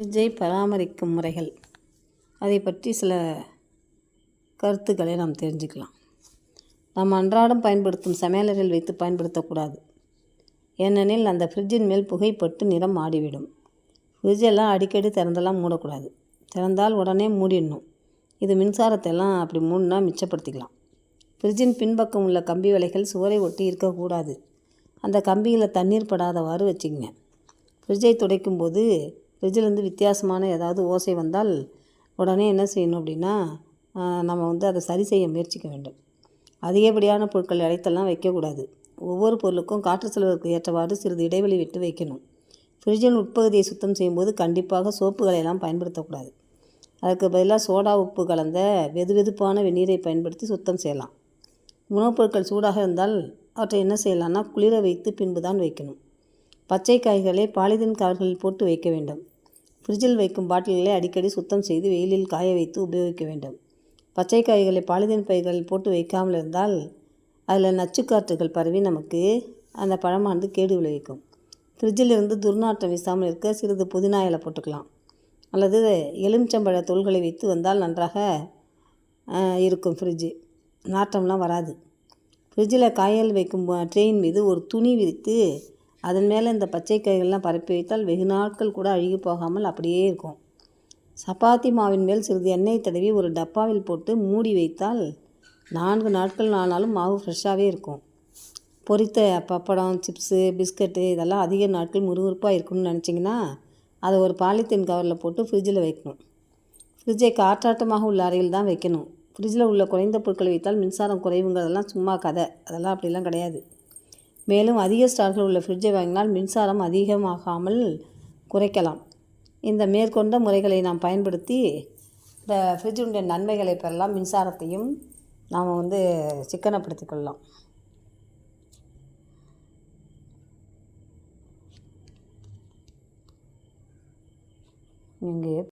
ஃப்ரிட்ஜை பராமரிக்கும் முறைகள். அதை பற்றி சில கருத்துக்களை நாம் தெரிஞ்சுக்கலாம். நாம் அன்றாடம் பயன்படுத்தும் சமையலறையில் வைத்து பயன்படுத்தக்கூடாது. ஏனெனில் அந்த ஃப்ரிட்ஜின் மேல் புகைப்பட்டு நிறம் மாறிவிடும். ஃப்ரிட்ஜெல்லாம் அடிக்கடி திறந்தெல்லாம் மூடக்கூடாது. திறந்தால் உடனே மூடிடணும். இது மின்சாரத்தை எல்லாம் அப்படி மூடினா மிச்சப்படுத்திக்கலாம். ஃப்ரிட்ஜின் பின்பக்கம் உள்ள கம்பி வலைகள் சுவரை ஒட்டி இருக்கக்கூடாது. அந்த கம்பியில் தண்ணீர் படாதவாறு வச்சுக்கங்க. ஃப்ரிட்ஜை துடைக்கும் போது ஃப்ரிட்ஜிலேருந்து வித்தியாசமான ஏதாவது ஓசை வந்தால் உடனே என்ன செய்யணும் அப்படின்னா நம்ம வந்து அதை சரி செய்ய முயற்சிக்க வேண்டும். அதிகப்படியான பொருட்கள் அடைத்தெல்லாம் வைக்கக்கூடாது. ஒவ்வொரு பொருளுக்கும் காற்று செலவுக்கு ஏற்றவாறு சிறிது இடைவெளி விட்டு வைக்கணும். ஃப்ரிட்ஜின் உட்பகுதியை சுத்தம் செய்யும்போது கண்டிப்பாக சோப்புகளை எல்லாம் பயன்படுத்தக்கூடாது. அதுக்கு பதிலாக சோடா உப்பு கலந்த வெதுவெதுப்பான வெந்நீரை பயன்படுத்தி சுத்தம் செய்யலாம். உணவுப் பொருட்கள் சூடாக இருந்தால் அவற்றை என்ன செய்யலாம்னா குளிர வைத்து பின்பு தான் வைக்கணும். பச்சை காய்களை பாலிதீன் கவர்களில் போட்டு வைக்க வேண்டும். ஃப்ரிட்ஜில் வைக்கும் பாட்டில்களை அடிக்கடி சுத்தம் செய்து வெயிலில் காய வைத்து உபயோகிக்க வேண்டும். பச்சை காய்களை பாலிதீன் பைகளில் போட்டு வைக்காமல் இருந்தால் அதில் நச்சுக்காற்றுகள் பரவி நமக்கு அந்த பழமானது கேடு விளைவிக்கும். ஃப்ரிட்ஜில் இருந்து துர்நாற்றம் வீசாமல் இருக்க சிறிது புதினா இலை போட்டுக்கலாம். அல்லது எலுமிச்சம்பழ தோல்களை வைத்து வந்தால் நன்றாக இருக்கும் ஃப்ரிட்ஜு. நாற்றம்லாம் வராது. ஃப்ரிட்ஜில் காயல் வைக்கும் ட்ரெயின் மீது ஒரு துணி விரித்து அதன் மேலே இந்த பச்சை காய்கள்லாம் பரப்பி வைத்தால் வெகு நாட்கள் கூட அழுகி போகாமல் அப்படியே இருக்கும். சப்பாத்தி மாவின் மேல் சிறிது எண்ணெய் தடவி ஒரு டப்பாவில் போட்டு மூடி வைத்தால் நான்கு நாட்கள் ஆனாலும் மாவு ஃப்ரெஷ்ஷாகவே இருக்கும். பொரித்த பப்படம் சிப்ஸு பிஸ்கட்டு இதெல்லாம் அதிக நாட்கள் முறுமுறுப்பாக இருக்கும்னு நினச்சிங்கன்னா அதை ஒரு பாலித்தீன் கவரில் போட்டு ஃப்ரிட்ஜில் வைக்கணும். ஃப்ரிட்ஜை காற்றாட்டமாக உள்ள அறையில் தான் வைக்கணும். ஃப்ரிட்ஜில் உள்ள குறைந்த பொருட்களை வைத்தால் மின்சாரம் குறைவுங்கிறதெல்லாம் சும்மா கதை. அதெல்லாம் அப்படிலாம் கிடையாது. மேலும் அதிக ஸ்டார்கள் உள்ள ஃப்ரிட்ஜை வாங்கினால் மின்சாரம் அதிகமாகாமல் குறைக்கலாம். இந்த மேற்கொண்ட முறைகளை நாம் பயன்படுத்தி இந்த ஃப்ரிட்ஜுடைய நன்மைகளை பெறலாம். மின்சாரத்தையும் நாம் வந்து சிக்கனப்படுத்திக் கொள்ளலாம். இங்கே